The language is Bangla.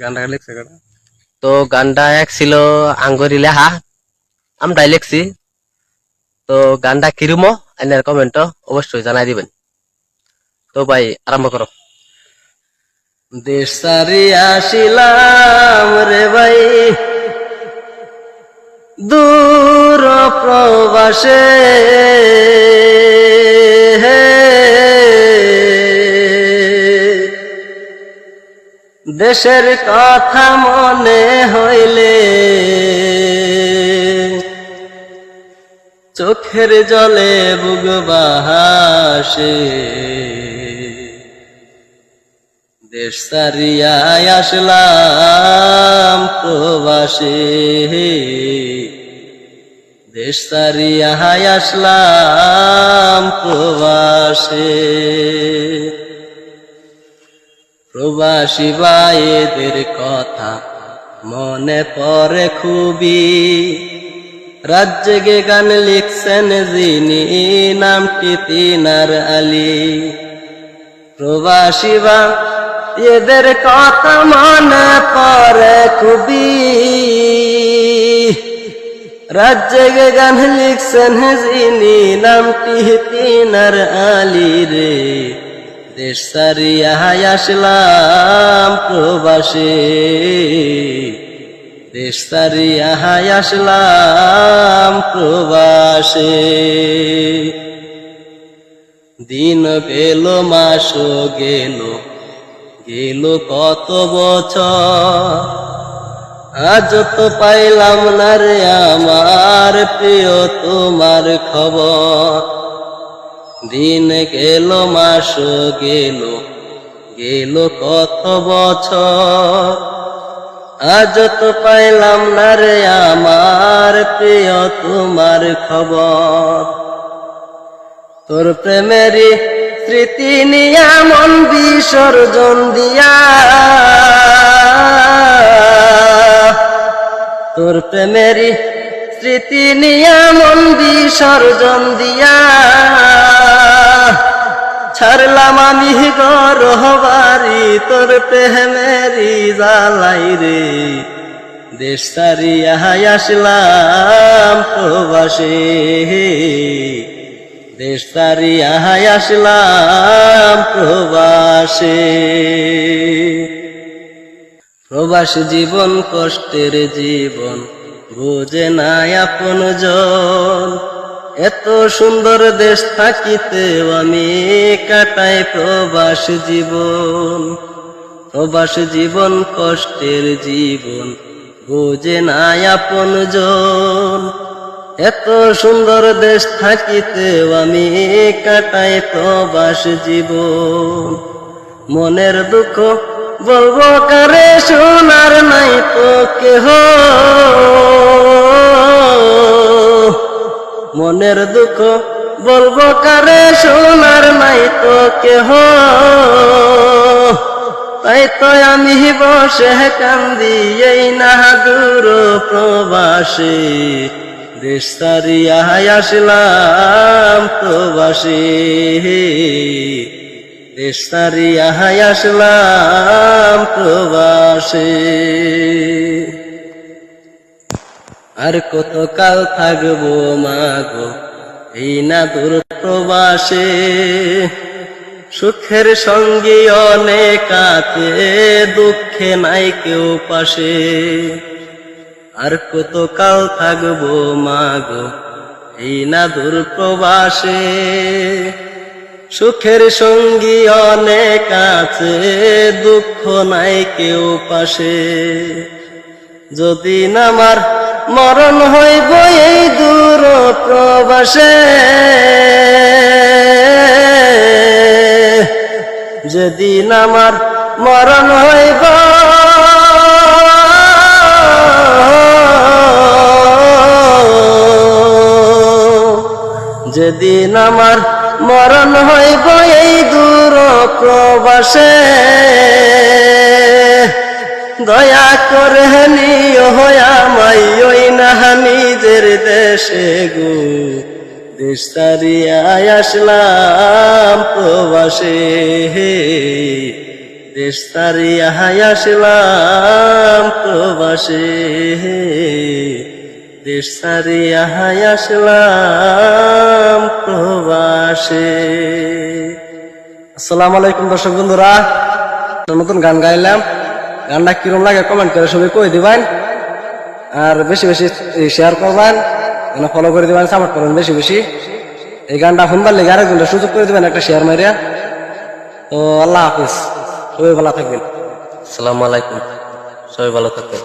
গানটা লিখছে তো গানটা এক ছিল আঙ্গরি লেহা আমরাই লিখছি। তো গানটা কিরুমো আইনার কমেন্ট অবশ্যই জানাই দিবেন। তো ভাই আরম্ভ করো। দেশ সারি আসিলাম রে ভাই। দূর প্রবাসে দেশের কথা মনে হইলে চোখের জলে বুক বাহাসে। দেশ সারিয়ায় আসলাম প্রবাসে। দেশ সারিয়ায় আসলাম প্রবাসে। প্রবাসী ভাইদের কথা মনে পড়ে খুবই। রাজ্যে গান লিখছেন যিনি, নামটি তিনার আলী। প্রবাসী বা এদের কথা মনে পড়ে খুবই। রাজ্যে গে গান লিখছেন যিনি, নামটি তিনার আলী রে। দেশ সারিয়া আসলাম প্রবাসী। দেশ সারিয়া আসলাম প্রবাসী। দিন গেল, মাস গেল গেল কত বছর। আজ তো পাইলাম না রে আমার প্রিয় তোমার খবর। দিন গেল, মাস গেল গেল কত বছর? আজ তো পাইলাম না রে আমার প্রিয় তোমার খবর। তোর প্রেমেরই স্মৃতি নিয়া মন বিসর্জন দিয়া। তোর প্রেমেরই স্মৃতি নিয়া মন বিসর্জন দিয়া। ছাড়লাম আমি গরহবারি তোর প্রেমেরই জালাই রে। দেশ সারিয়া আসলাম প্রবাসী। দেশ তারিয়া আসলাম প্রবাসে। প্রবাস জীবন কষ্টের জীবন, বুঝে নাই আপন জন এত সুন্দর দেশ থাকিতেও আমি কাটাই প্রবাস জীবন। প্রবাস জীবন কষ্টের জীবন, বুঝে নাই আপন জন। এত সুন্দর দেশ থাকিতেও আমি কাটাই প্রবাস জীবন। মনের দুঃখ বলব কারে, শোনার নাই তো কেহ। মনের দুঃখ বলব কারে, শোনার নাই তো কেহ। তাই তো আমি বসে কান্দি, এই না দূর প্রবাসী। দেশ সারিয়া আসলাম প্রবাসী। দেশ সারিয়া আসলাম প্রবাসী। আর কত কাল থাকব মাগো? এই না দূর প্রবাসে সুখের সঙ্গী অনেক আছে, দুঃখে নাই কেউ পাশে। আর কত কাল থাকব মাগো? এই না দূর প্রবাসে সুখের সঙ্গী অনেক আছে, দুঃখ নাই কেউ পাশে। যদি নামার মরণ হইব এই দূর প্রবাসে। যেদিন আমার মরণ হইব, যেদিন আমার মরণ হইব এই দূর প্রবাসে। দয়া করে নিও আমাই ওই না নিজের দেশে গো। দেশ তারিয়া আসলাম প্রবাসে। দেশ সারিয়া আসলাম প্রবাসে। দেশ সারিয়া আসলাম প্রবাসে। আসসালামু আলাইকুম দর্শক বন্ধুরা, নতুন গান গাইলাম। গানটা কিরম লাগে কমেন্ট করে সবাই কই দিবেন? আর বেশি বেশি শেয়ার করবেন ফলো করে দিবেন সাপোর্ট করবেন বেশি বেশি। এই গানটা শুনবার লেগে আরেকজনটা সুযোগ করে দিবেন একটা শেয়ার মারিয়া তো আল্লাহ হাফিজ, সবাই ভালো থাকবেন। আসসালামু আলাইকুম, সবাই ভালো থাকবেন।